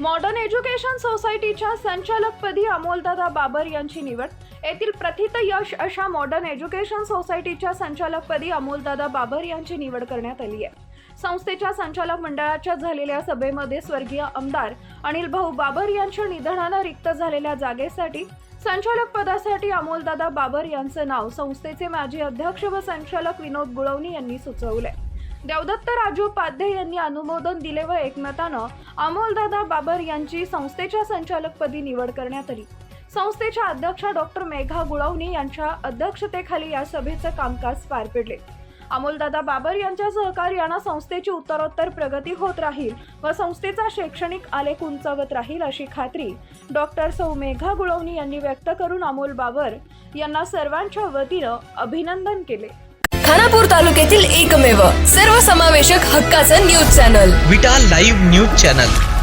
Modern education सोसायटीच्या संचालकपदी अमोलदादा बाबर यांची निवड. येथील प्रथित यश अशा मॉडर्न एज्युकेशन सोसायटीच्या संचालकपदी अमोलदादा बाबर यांची निवड करण्यात आली आहे. संस्थेच्या संचालक मंडळाच्या झालेल्या सभेमध्ये स्वर्गीय आमदार अनिल भाऊ बाबर यांच्या निधनानं रिक्त झालेल्या जागेसाठी संचालक पदासाठी अमोलदादा बाबर यांचं नाव संस्थेचे माजी अध्यक्ष व संचालक विनोद गुळवणी यांनी सुचवले देवदत्त राजू उपाध्ये यांनी अनुमोदन दिले व एकमतानं अमोलदादा बाबर यांची संस्थेच्या संचालकपदी निवड करण्यात आली. संस्थेच्या अध्यक्षा डॉक्टर मेघा गुळवणी यांच्या अध्यक्षतेखाली या सभेचं कामकाज पार पडले. अमोलदादा बाबर यांच्या सहकार्यानं संस्थेची उत्तरोत्तर प्रगती होत राहील व संस्थेचा शैक्षणिक आलेख उंचावत राहील अशी खात्री डॉक्टर सौ मेघा गुळवणी यांनी व्यक्त करून अमोल बाबर यांना सर्वांच्या वतीनं अभिनंदन केले. खानापूर तालुक्यातील एकमेव सर्वसमावेशक हक्काचं news channel. Vita live news channel.